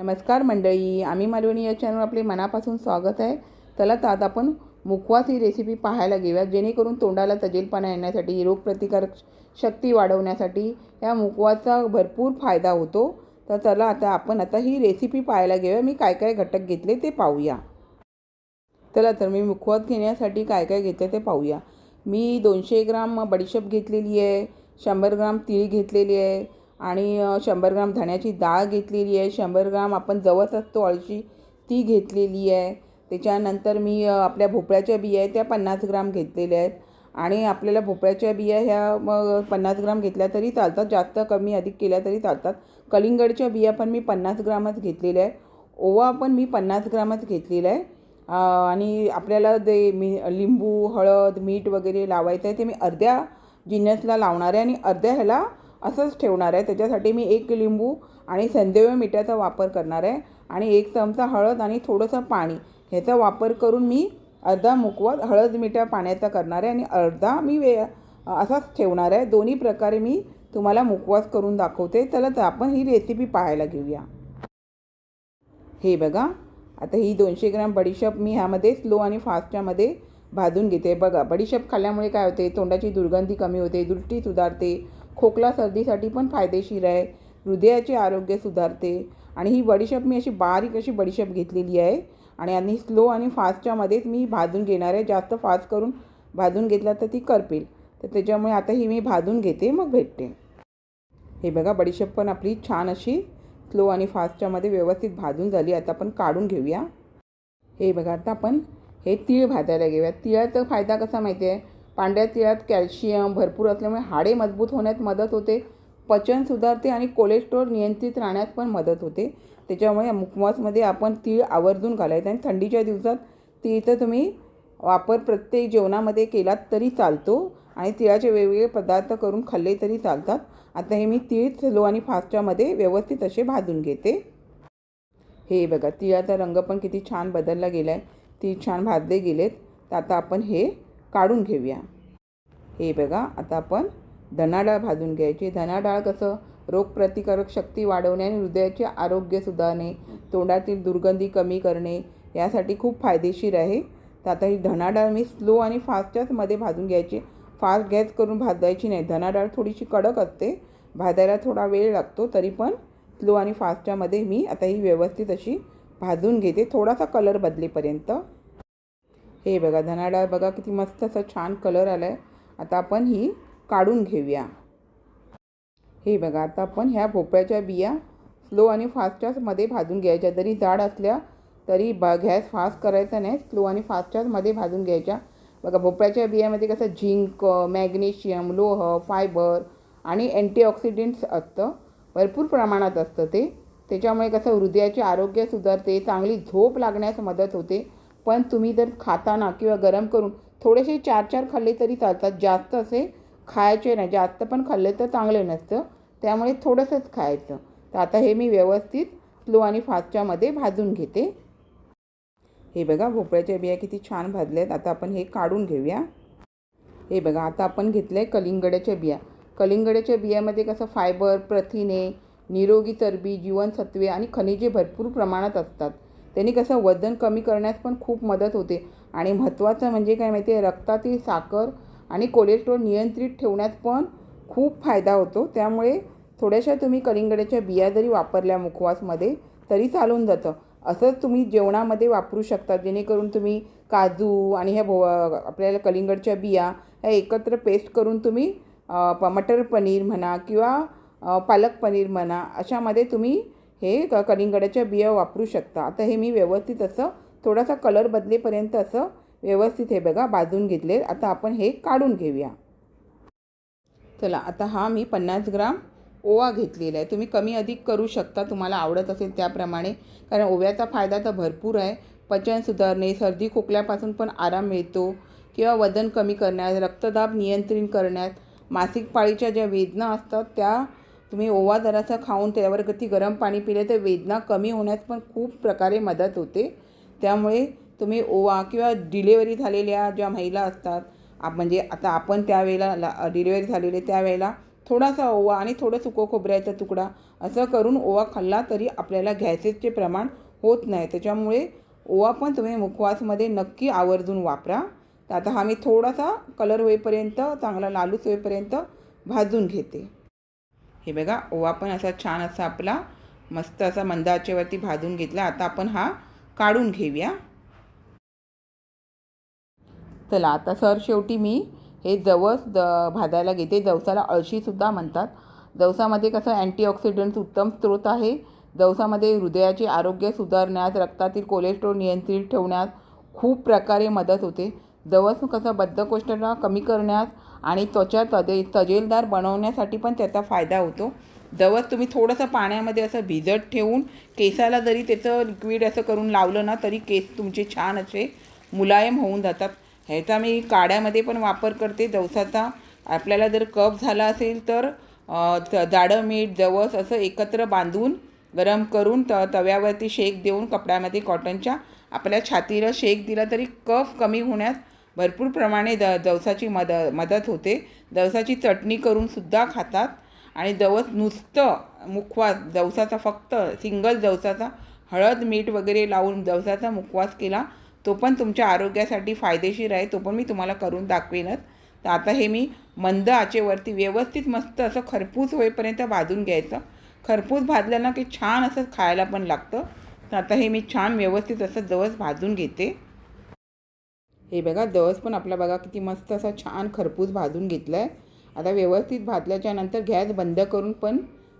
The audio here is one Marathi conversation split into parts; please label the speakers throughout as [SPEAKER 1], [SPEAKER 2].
[SPEAKER 1] नमस्कार मंडळी आम्ही मालवणी या चॅनल आपले मनापासून स्वागत आहे. चला तर आज आपण मुखवास ही रेसिपी पाहायला घेऊया जेणेकरून तोंडाला तजेलपणा येण्यासाठी रोगप्रतिकारक शक्ती वाढवण्यासाठी या मुखवासचा भरपूर फायदा होतो. तर चला आता आपण आता ही रेसिपी पाहायला घेऊया मी काय काय घटक घेतले ते पाहूया. चला तर मी मुखवास घेण्यासाठी काय काय घेतले ते पाहूया. मी दोनशे ग्राम बडीशेप घेतलेली आहे शंभर ग्राम तीळ घेतलेली आहे आणि शंभर ग्राम धण्याची डाळ घेतलेली आहे. शंभर ग्राम आपण जवस असतो अळशी ती घेतलेली आहे. त्याच्यानंतर मी आपल्या भोपळ्याच्या बिया आहेत त्या पन्नास ग्राम घेतलेल्या आहेत. आणि आपल्याला भोपळ्याच्या बिया ह्या मग पन्नास ग्राम घेतल्या तरी चालतात. जास्त कमी अधिक केल्या तरी चालतात. कलिंगडच्या बिया पण मी पन्नास ग्रामच घेतलेल्या आहे ओवा पण मी पन्नास ग्रामच घेतलेला आहे. आणि आपल्याला जे मी लिंबू हळद मीठ वगैरे लावायचं आहे ते मी अर्ध्या जिन्नसला लावणार आहे. आणि अर्ध्या ह्याला असंच ठेवणार आहे. त्याच्यासाठी मी एक लिंबू आणि संदेव मिठाचा वापर करणार आहे. आणि एक चमचा हळद आणि थोडंसं पाणी ह्याचा वापर करून मी अर्धा मुकवास हळद मिठा पाण्याचा करणार आहे. आणि अर्धा मी वे असाच ठेवणार आहे. दोन्ही प्रकारे मी तुम्हाला मुकवास करून दाखवते. चला तर आपण ही रेसिपी पाहायला घेऊया. हे बघा. आता ही दोनशे ग्रॅम बडीशेप मी ह्यामध्ये स्लो आणि फास्टच्यामध्ये भाजून घेते. बघा बडीशेप खाल्ल्यामुळे काय होते? तोंडाची दुर्गंधी कमी होते दृष्टी सुधारते खोकला सर्दीसाठी पण फायदेशीर आहे. हृदयाचे आरोग्य सुधारते. आणि ही बडीशेप मी अशी बारीक अशी बडीशेप घेतलेली आहे. आणि आणि स्लो आणि फास्टच्यामध्येच मी भाजून घेणार आहे. जास्त फास्ट करून भाजून घेतला तर ती करपेल. तर त्याच्यामुळे आता ही मी भाजून घेते मग भेटते. हे बघा बडीशेप पण आपली छान अशी स्लो आणि फास्टच्यामध्ये व्यवस्थित भाजून झाली. आता आपण काढून घेऊया. हे बघा आता आपण हे तीळ भाजायला घेऊया. तिळाचा फायदा कसा माहिती आहे? पांढऱ्या तिळात कॅल्शियम भरपूर असल्यामुळे हाडे मजबूत होण्यात मदत होते. पचन सुधारते आणि कोलेस्ट्रॉल नियंत्रित राहण्यात पण मदत होते. त्याच्यामुळे या मुखवासमध्ये आपण तीळ आवर्जून घालायचं आणि थंडीच्या दिवसात तीळचं तुम्ही वापर प्रत्येक जेवणामध्ये केलात तरी चालतो आणि तिळाचे वेगवेगळे पदार्थ करून खाल्ले तरी चालतात. आता हे मी तीळ स्लो आणि फास्टच्यामध्ये व्यवस्थित असे भाजून घेते. हे बघा तिळाचा रंग पण किती छान बदलला गेला आहे तीळ छान भाजले गेलेत. तर आता आपण हे काढून घेऊया. हे बघा आता आपण धनाडाळ भाजून घ्यायची. धनाडाळ कसं? रोगप्रतिकारक शक्ती वाढवणे आणि हृदयाचे आरोग्य सुधारणे तोंडातील दुर्गंधी कमी करणे यासाठी खूप फायदेशीर आहे. तर आता ही धनाडाळ मी स्लो आणि फास्टच्याचमध्ये भाजून घ्यायची. फास्ट गॅस करून भाजायची नाही. धनाडाळ थोडीशी कडक असते. भाजायला थोडा वेळ लागतो तरी पण स्लो आणि फास्टच्यामध्ये मी आता ही व्यवस्थित अशी भाजून घेते. थोडासा कलर बदलेपर्यंत. हे बघा धनाडा बघा किती मस्त असं छान कलर आला आहे आता आपण ही काढून घेऊया. हे बघा आता आपण ह्या भोपळ्याच्या बिया स्लो आणि फास्टच्याचमध्ये भाजून घ्यायच्या. जरी जाड असल्या तरी ब गॅस फास्ट करायचा नाही स्लो आणि फास्टच्याचमध्ये भाजून घ्यायच्या. बघा भोपळ्याच्या बियामध्ये कसं झिंक मॅग्नेशियम लोह फायबर आणि अँटीऑक्सिडेंट्स असतं. भरपूर प्रमाणात असतं ते. त्याच्यामुळे कसं हृदयाचे आरोग्य सुधारते चांगली झोप लागण्यास मदत होते. पण तुम्ही जर खाताना किंवा गरम करून थोडेसे चार चार खाल्ले तरी चालतात. जास्त असे खायचे नाही. जास्त पण खाल्ले तर चांगले नसतं. त्यामुळे थोडंसंच खायचं. तर आता हे मी व्यवस्थित स्लो आणि फास्टच्यामध्ये भाजून घेते. हे बघा भोपळ्याच्या बिया किती छान भाजल्या आहेत आता आपण हे काढून घेऊया. हे बघा आता आपण घेतलं आहे कलिंगड्याच्या बिया. कलिंगड्याच्या बियामध्ये कसं फायबर प्रथिने निरोगी चरबी जीवनसत्वे आणि खनिजे भरपूर प्रमाणात असतात. त्यांनी कसं वजन कमी करण्यास पण खूप मदत होते. आणि महत्त्वाचं म्हणजे काय माहिती आहे रक्तातील साखर आणि कोलेस्ट्रॉल नियंत्रित ठेवण्यात पण खूप फायदा होतो. त्यामुळे थोड्याशा तुम्ही कलिंगडाच्या बिया जरी वापरल्या मुखवासमध्ये तरी चालून जातं. असंच तुम्ही जेवणामध्ये वापरू शकता. जेणेकरून तुम्ही काजू आणि ह्या भो आपल्याला कलिंगडच्या बिया ह्या एकत्र पेस्ट करून तुम्ही प मटर पनीर म्हणा किंवा पालक पनीर म्हणा अशामध्ये तुम्ही हे क कलिंगडाच्या बिया वापरू शकता. आता हे मी व्यवस्थित असं थोडासा कलर बदलेपर्यंत असं व्यवस्थित हे बघा भाजून घेतले. आता आपण हे काढून घेऊया. चला आता हा मी पन्नास ग्राम ओवा घेतलेला आहे. तुम्ही कमी अधिक करू शकता तुम्हाला आवडत असेल त्याप्रमाणे. कारण ओव्याचा फायदा तर भरपूर आहे. पचन सुधारणे सर्दी खोकल्यापासून पण आराम मिळतो किंवा वजन कमी करण्यात रक्तदाब नियंत्रित करण्यात मासिक पाळीच्या ज्या वेदना असतात त्या तुम्ही ओवा जरासा खाऊन त्यावर ती गरम पाणी पिले तर वेदना कमी होण्यास पण खूप प्रकारे मदत होते. त्यामुळे तुम्ही ओवा किंवा डिलेवरी झालेल्या ज्या महिला असतात आप म्हणजे आता आपण त्यावेळेला ला डिलिव्हरी झालेले त्यावेळेला थोडासा ओवा आणि थोडं सुको खोबऱ्याचा तुकडा असं करून ओवा खाल्ला तरी आपल्याला गॅसेसचे प्रमाण होत नाही. त्याच्यामुळे ओवा पण तुम्ही मुखवासमध्ये नक्की आवर्जून वापरा. तर आता हा मी थोडासा कलर होईपर्यंत चांगला लालूच होईपर्यंत भाजून घेते. हे बघा ओवा पण असा छान असा आपला मस्त असा मंदाचेवरती भाजून घेतला. आता आपण हा काढून घेऊया. चला आता सर शेवटी मी हे जवस द भाजायला घेते. जवसाला अळशीसुद्धा म्हणतात. जवसामध्ये कसं अँटीऑक्सिडंट्स उत्तम स्रोत आहे. जवसामध्ये हृदयाचे आरोग्य सुधारण्यास रक्तातील कोलेस्ट्रॉल नियंत्रित ठेवण्यास खूप प्रकारे मदत होते. जवस कसं बद्धकोष्ठता कमी करण्यास आणि त्वचा तजे तजेलदार बनवण्यासाठी पण त्याचा फायदा होतो. जवस तुम्ही थोडंसं पाण्यामध्ये असं भिजत ठेवून केसाला जरी त्याचं लिक्विड असं करून लावलं ना तरी केस तुमचे छान असे मुलायम होऊन जातात. ह्याचा मी काड्यामध्ये पण वापर करते. जवसाचा आपल्याला जर कफ झाला असेल तर जाडं मीठ जवस असं एकत्र बांधून गरम करून त तव्यावरती शेक देऊन कपड्यामध्ये कॉटनच्या आपल्या छातीला शेक दिला तरी कफ कमी होण्यास भरपूर प्रमाणे द जवसाची मद मदत होते. जवसाची चटणी करूनसुद्धा खातात. आणि जवस नुसतं मुखवास जवसाचा फक्त सिंगल जवसाचा हळद मीठ वगैरे लावून जवसाचा मुखवास केला तो पण तुमच्या आरोग्यासाठी फायदेशीर आहे. तो पण मी तुम्हाला करून दाखवेनच. तर आता हे मी मंद आचेवरती व्यवस्थित मस्त असं खरपूस होईपर्यंत भाजून घ्यायचं. खरपूस भाजलं ना की छान असं खायला पण लागतं. तर आता हे मी छान व्यवस्थित असं जवस भाजून घेते. हे बघा दस पण आपला बघा किती मस्त असा छान खरपूस भाजून घेतला आहे आता व्यवस्थित भाजल्याच्या नंतर गॅस बंद करून पण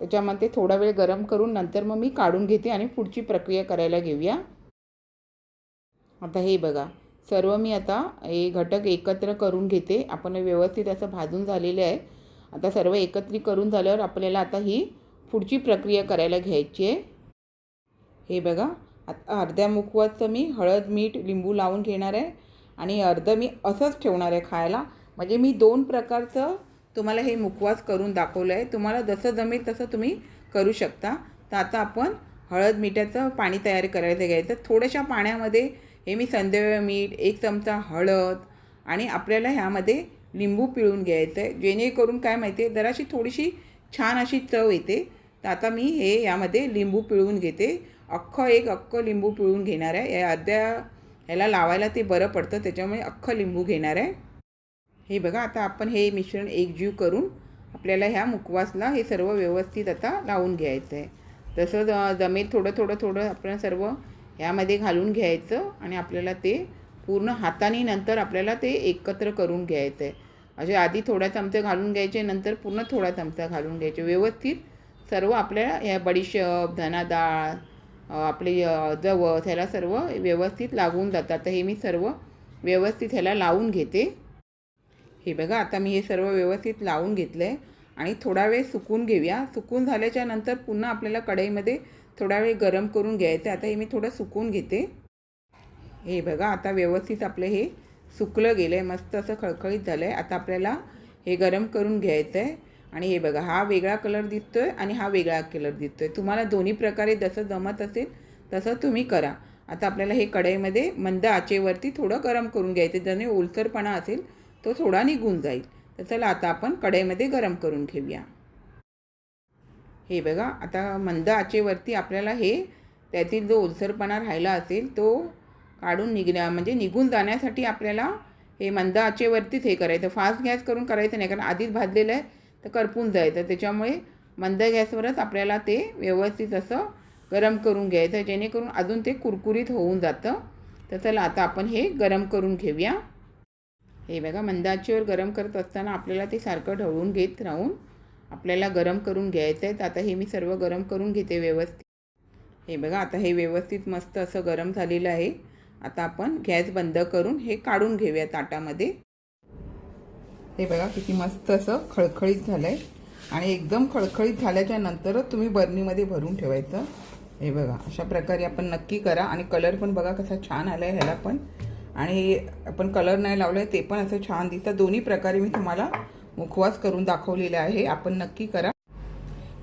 [SPEAKER 1] त्याच्यामध्ये थोडा वेळ गरम करून नंतर मग मी काढून घेते आणि पुढची प्रक्रिया करायला घेऊया. आता हे बघा सर्व मी आता हे घटक एकत्र करून घेते. आपण व्यवस्थित असं भाजून झालेले आहे. आता सर्व एकत्रित करून झाल्यावर आपल्याला आता ही पुढची प्रक्रिया करायला घ्यायची आहे. हे बघा आता अर्ध्या मुखवाचं मी हळद मीठ लिंबू लावून घेणार आहे. आणि अर्धं मी असंच ठेवणार आहे खायला. म्हणजे मी दोन प्रकारचं तुम्हाला हे मुखवास करून दाखवलं आहे तुम्हाला जसं जमेल तसं तुम्ही करू शकता. तर आता आपण हळद मिठाचं पाणी तयार करायचं घ्यायचं. थोड्याशा पाण्यामध्ये हे मी संदेव्य मीठ एक चमचा हळद आणि आपल्याला ह्यामध्ये लिंबू पिळून घ्यायचं आहे. जेणेकरून काय माहिती आहे जराशी थोडीशी छान अशी चव येते. तर आता मी हे यामध्ये लिंबू पिळून घेते. अख्खं एक अख्खं लिंबू पिळून घेणार आहे. या अर्ध्या ह्याला लावायला ते बरं पडतं त्याच्यामुळे अख्खं लिंबू घेणार आहे. हे बघा आता आपण हे मिश्रण एकजीव करून आपल्याला ह्या मुखवासला हे सर्व व्यवस्थित आता लावून घ्यायचं आहे. तसं ज- जमेल थोडं थोडं थोडं आपण सर्व ह्यामध्ये घालून घ्यायचं आणि आपल्याला ते पूर्ण हाताने नंतर आपल्याला ते एकत्र करून घ्यायचं आहे. असे आधी थोडा चमचा घालून घ्यायचे नंतर पूर्ण थोडा चमचा घालून घ्यायचे. व्यवस्थित सर्व आपल्या ह्या बडीशेप धना डाळ आपली जवळ ह्याला सर्व व्यवस्थित लागून जातात. तर हे मी सर्व व्यवस्थित ह्याला लावून घेते. हे बघा आता मी हे सर्व व्यवस्थित लावून घेतलं आहे आणि थोडा वेळ सुकून घेऊया. सुकून झाल्याच्यानंतर पुन्हा आपल्याला कढईमध्ये थोडा वेळ गरम करून घ्यायचं आहे. आता हे मी थोडं सुकून घेते. हे बघा आता व्यवस्थित आपलं हे सुकलं गेलं आहे मस्त असं खळखळीत झालं आहे आता आपल्याला हे गरम करून घ्यायचं आहे आणि हे बघा हा वेगळा कलर दिसतो आहे आणि हा वेगळा कलर दिसतो आहे तुम्हाला दोन्ही प्रकारे जसं जमत असेल तसं तुम्ही करा. आता आपल्याला हे कढईमध्ये मंद आचेवरती थोडं गरम करून घ्यायचं ज्याने ओलसरपणा असेल तो थोडा निघून जाईल. तर चला आता आपण कढईमध्ये गरम करून घेऊया. हे बघा आता मंद आचेवरती आपल्याला हे त्यातील जो ओलसरपणा राहिला असेल तो काढून निघण्या म्हणजे निघून जाण्यासाठी आपल्याला हे मंद आचेवरतीच हे करायचं. फास्ट गॅस करून करायचं नाही कारण आधीच भाजलेलं आहे. तर करपून जायचं. त्याच्यामुळे मंद गॅसवरच आपल्याला ते व्यवस्थित असं गरम करून घ्यायचं जेणेकरून अजून ते कुरकुरीत होऊन जातं. तर चला आता आपण हे गरम करून घेऊया. हे बघा मंदाचीवर गरम करत असताना आपल्याला ते सारखं ढवळून घेत राहून आपल्याला गरम करून घ्यायचं आहे. तर आता हे मी सर्व गरम करून घेते व्यवस्थित. हे बघा आता हे व्यवस्थित मस्त असं गरम झालेलं आहे. आता आपण गॅस बंद करून हे काढून घेऊया ताटामध्ये. हे बघा किती मस्त असं खळखळीत झालं आहे आणि एकदम खळखळीत झाल्याच्या नंतरच तुम्ही बर्नीमध्ये भरून ठेवायचं. हे बघा अशा प्रकारे आपण नक्की करा. आणि कलर पण बघा कसा छान आला आहे ह्याला पण. आणि आपण कलर नाही लावला आहे ते पण असं छान दिसतं. दोन्ही प्रकारे मी तुम्हाला मुखवास करून दाखवलेला आहे. आपण नक्की करा.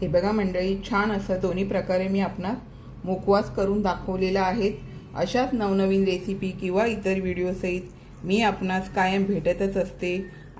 [SPEAKER 1] हे बघा मंडळी छान असं दोन्ही प्रकारे मी आपणास मुखवास करून दाखवलेला आहे. अशाच नवनवीन रेसिपी किंवा इतर व्हिडिओसहित मी आपणास कायम भेटतच असते.